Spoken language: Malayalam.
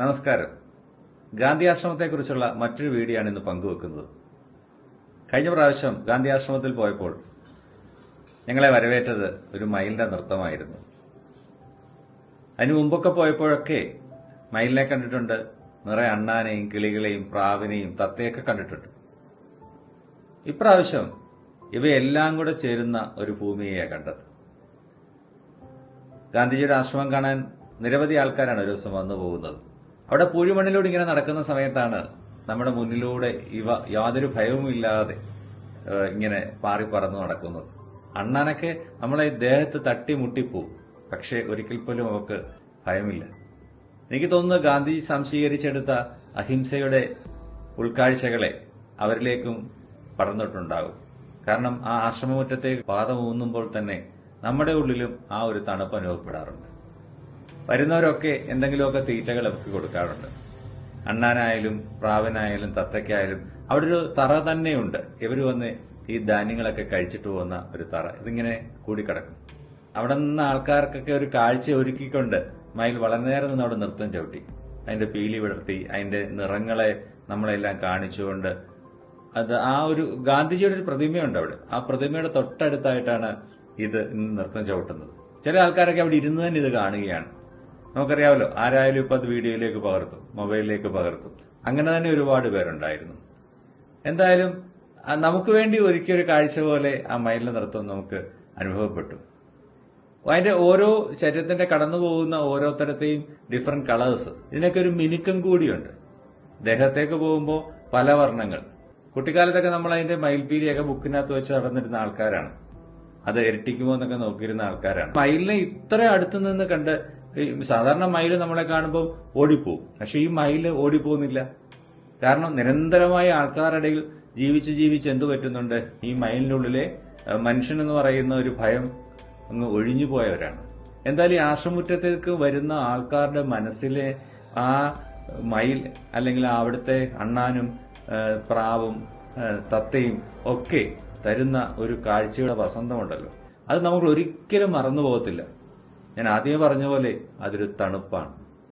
നമസ്കാരം. ഗാന്ധി ആശ്രമത്തെക്കുറിച്ചുള്ള മറ്റൊരു വീഡിയോ ആണ് ഇന്ന് പങ്കുവെക്കുന്നത്. കഴിഞ്ഞ പ്രാവശ്യം ഗാന്ധി ആശ്രമത്തിൽ പോയപ്പോൾ ഞങ്ങളെ വരവേറ്റത് ഒരു മയിലിന്റെ നൃത്തമായിരുന്നു. അതിനു മുമ്പൊക്കെ പോയപ്പോഴൊക്കെ മയിലിനെ കണ്ടിട്ടുണ്ട്. നിറയെ അണ്ണാനെയും കിളികളെയും പ്രാവിനെയും തത്തയൊക്കെ കണ്ടിട്ടുണ്ട്. ഇപ്രാവശ്യം ഇവയെല്ലാം കൂടെ ചേരുന്ന ഒരു ഭൂമിയെയാണ് കണ്ടത്. ഗാന്ധിജിയുടെ ആശ്രമം കാണാൻ നിരവധി ആൾക്കാരാണ് ഒരു ദിവസം വന്നു പോകുന്നത് അവിടെ പൂഴിമണ്ണിലൂടെ ഇങ്ങനെ നടക്കുന്ന സമയത്താണ് നമ്മുടെ മുന്നിലൂടെ ഇവ യാതൊരു ഭയവുമില്ലാതെ ഇങ്ങനെ പാറി പറന്നു നടക്കുന്നത്. അണ്ണാനൊക്കെ നമ്മളെ ദേഹത്ത് തട്ടി മുട്ടിപ്പോവും പക്ഷെ ഒരിക്കൽ പോലും അവക്ക് ഭയമില്ല. എനിക്ക് തോന്നുന്നു ഗാന്ധിജി സംശീകരിച്ചെടുത്ത അഹിംസയുടെ ഉൾക്കാഴ്ചകളെ അവരിലേക്കും പടർന്നിട്ടുണ്ടാകും. കാരണം ആ ആശ്രമമുറ്റത്തെ പാദം ഊന്നുമ്പോൾ തന്നെ നമ്മുടെ ഉള്ളിലും ആ ഒരു തണുപ്പ് അനുഭവപ്പെടാറുണ്ട്. വരുന്നവരൊക്കെ എന്തെങ്കിലുമൊക്കെ തീറ്റകൾ അവർക്ക് കൊടുക്കാറുണ്ട്. അണ്ണാനായാലും പ്രാവനായാലും തത്തയ്ക്കായാലും അവിടെ ഒരു തറ തന്നെയുണ്ട്. ഇവർ വന്ന് ഈ ധാന്യങ്ങളൊക്കെ കഴിച്ചിട്ട് പോകുന്ന ഒരു തറ. ഇതിങ്ങനെ കൂടിക്കിടക്കും. അവിടെ നിന്ന് ആൾക്കാർക്കൊക്കെ ഒരു കാഴ്ച ഒരുക്കിക്കൊണ്ട് മയിൽ വളരെ നേരം നിന്ന് അവിടെ നൃത്തം ചവിട്ടി. അതിന്റെ പീലി വിടർത്തി അതിന്റെ നിറങ്ങളെ നമ്മളെല്ലാം കാണിച്ചുകൊണ്ട് അത് ആ ഒരു ഗാന്ധിജിയുടെ ഒരു പ്രതിമയുണ്ട് അവിടെ. ആ പ്രതിമയുടെ തൊട്ടടുത്തായിട്ടാണ് ഇത് നൃത്തം ചവിട്ടുന്നത്. ചില ആൾക്കാരൊക്കെ അവിടെ ഇരുന്ന് തന്നെ ഇത് കാണുകയാണ്. നമുക്കറിയാമല്ലോ ആരായാലും ഇപ്പൊ അത് വീഡിയോയിലേക്ക് പകർത്തും മൊബൈലിലേക്ക് പകർത്തും. അങ്ങനെ തന്നെ ഒരുപാട് പേരുണ്ടായിരുന്നു. എന്തായാലും നമുക്ക് വേണ്ടി ഒരു കാഴ്ച പോലെ ആ മയിലിന്റെ നൃത്തം നമുക്ക് അനുഭവപ്പെട്ടു. അതിന്റെ ഓരോ ശരീരത്തിന്റെ കടന്നു പോകുന്ന തരത്തെയും ഡിഫറെന്റ് കളേഴ്സ് ഇതിനൊക്കെ ഒരു മിനുക്കം കൂടിയുണ്ട്. ദേഹത്തേക്ക് പോകുമ്പോൾ പല വർണങ്ങൾ. കുട്ടിക്കാലത്തൊക്കെ നമ്മൾ അതിന്റെ മയിൽപീലിയൊക്കെ ബുക്കിനകത്ത് വെച്ച് നടന്നിരുന്ന ആൾക്കാരാണ്. അത് ഇരട്ടിക്കുമോ എന്നൊക്കെ നോക്കിയിരുന്ന ആൾക്കാരാണ്. മയിലിനെ ഇത്ര അടുത്ത് നിന്ന് കണ്ട് സാധാരണ മയിൽ നമ്മളെ കാണുമ്പോൾ ഓടിപ്പോവും. പക്ഷെ ഈ മയിൽ ഓടിപ്പോകുന്നില്ല. കാരണം നിരന്തരമായ ആൾക്കാരുടെ ജീവിച്ച് ജീവിച്ച് എന്തു പറ്റുന്നുണ്ട്? ഈ മയിലിനുള്ളിലെ മനുഷ്യൻ എന്ന് പറയുന്ന ഒരു ഭയം അങ്ങ് ഒഴിഞ്ഞു പോയവരാണ്. എന്തായാലും ഈ ആശ്രമുറ്റത്തേക്ക് വരുന്ന ആൾക്കാരുടെ മനസ്സിലെ ആ മയിൽ അല്ലെങ്കിൽ അവിടുത്തെ അണ്ണാനും പ്രാവും തത്തയും ഒക്കെ തരുന്ന ഒരു കാഴ്ചയുടെ വസന്തമുണ്ടല്ലോ. അത് നമ്മൾ ഒരിക്കലും മറന്നു പോകത്തില്ല ഞാൻ ആദ്യമേ പറഞ്ഞ പോലെ അതൊരു തണുപ്പാണ്.